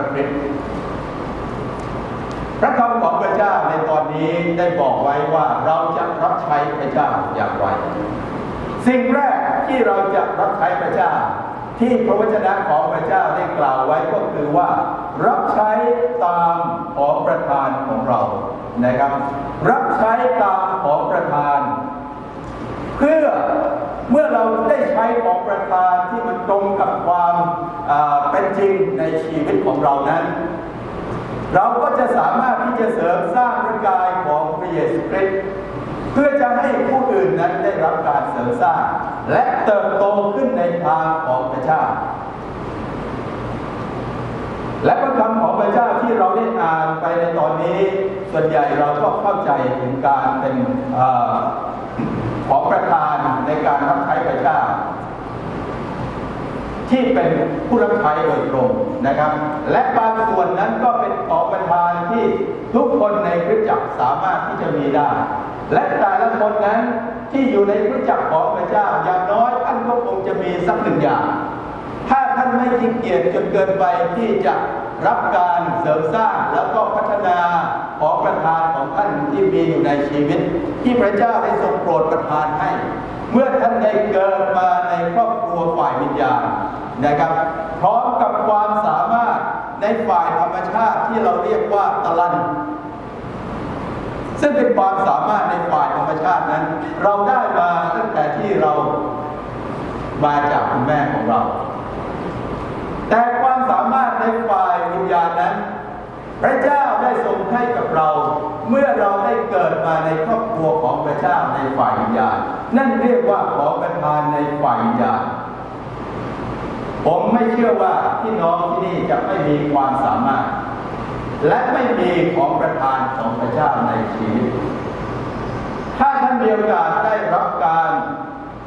ระคริสต์พระคำของพระเจ้าในตอนนี้ได้บอกไว้ว่าเราจะรับใช้พระเจ้าอย่างไร สิ่งแรกที่เราจะรับใช้พระเจ้า ที่พระวจนะของพระเจ้าได้กล่าวไว้ก็คือว่า รับใช้ตามของประธานของเรานะครับ รับใช้ตามของประธาน เพื่อเมื่อเราได้ใช้ของประธานที่มันตรงกับความอ่า จริงในชีวิตของเรานั้น เราก็จะสามารถที่จะเสริมสร้างร่างกายของพระเยซูคริสต์เพื่อจะให้ผู้อื่นนั้นได้รับการเสริมสร้าง และเติบโตขึ้นในทางของพระเจ้า และพระคำของพระเจ้าที่เราได้อ่านไปในตอนนี้ ส่วนใหญ่เราก็เข้าใจถึงการเป็นอของประธานในการรับ ที่เป็นผู้รับใช้โดยตรงนะครับ และบางส่วนนั้นก็เป็นของประธานที่ทุกคนในคริสตจักรสามารถที่จะมีได้ และแต่ละคนนั้นที่อยู่ในคริสตจักรของพระเจ้าอย่างน้อยท่านก็คงจะมีสักหนึ่งอย่าง ถ้าท่านไม่ขี้เกียจจนเกินไปที่จะรับการเสริมสร้างแล้วก็พัฒนาของประธานของท่านที่มีอยู่ในชีวิต ที่พระเจ้าได้ทรงโปรดประทานให้ เมื่อท่านได้เกิดมาในครอบ ครัวฝ่ายวิญญาณนะครับ พร้อมกับความสามารถในฝ่ายธรรมชาติที่เราเรียกว่าตะลัน ซึ่งเป็นความสามารถในฝ่ายธรรมชาตินั้น เราได้มาตั้งแต่ที่เรามาจากคุณแม่ของเรา แต่ความสามารถในฝ่ายวิญญาณนั้น พระเจ้าได้ทรงให้กับเรา เมื่อเราได้เกิดมาในครอบครัวของพระเจ้าในฝ่ายวิญญาณ นั่นเรียกว่าขอประทานในฝ่ายวิญญาณ ผมไม่เชื่อว่าพี่น้องที่นี่จะไม่มีความสามารถ และไม่มีของประทานของพระเจ้าในชีวิต ถ้าท่านมีโอกาสได้รับการ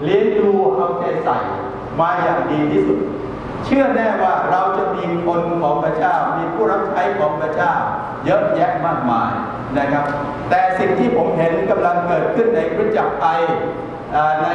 เลี้ยงดูเอาใจใส่มาอย่างดีที่สุด เชื่อแน่ว่าเราจะมีคนของพระเจ้า มีผู้รับใช้ของพระเจ้า เยอะแยะมากมายนะครับ แต่สิ่งที่ผมเห็นกำลังเกิดขึ้นในคริสตจักรไทยอ่าใน